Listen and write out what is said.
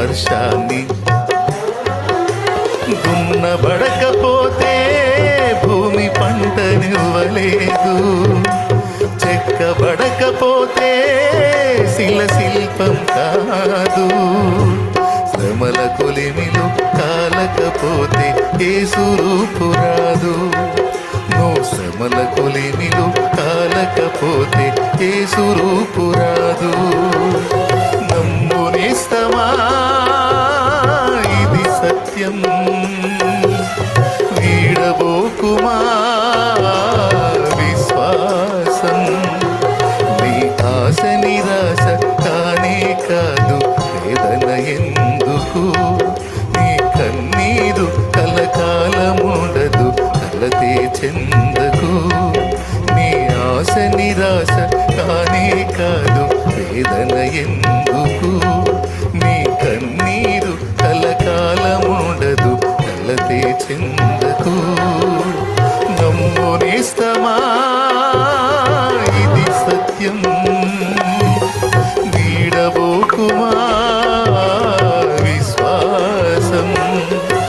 వర్షాన్ని దున్నబడకపోతే భూమి పంటనివ్వలేదు చెక్కబడకపోతే శిల శిల్పం కాదు. శ్రమల కొలిమిలు కాలకపోతే ఏసురూపు రాదు. నువ్వు శ్రమల కొలిమిలు కాలకపోతే ఏసురూపు రాదు. సత్యం వీడబోకుమా విశ్వాసం. నీ ఆశ నిరాశ కానే కాదు వేదన ఎందుకు? నీ కన్నీరు కలకాలముండదు కలతే చెందకు. నీ ఆశ నిరాశ కానే కాదు వేదన ఎందుకు? కలతే చెందకు ఇది సత్యం. వీడబోకుమా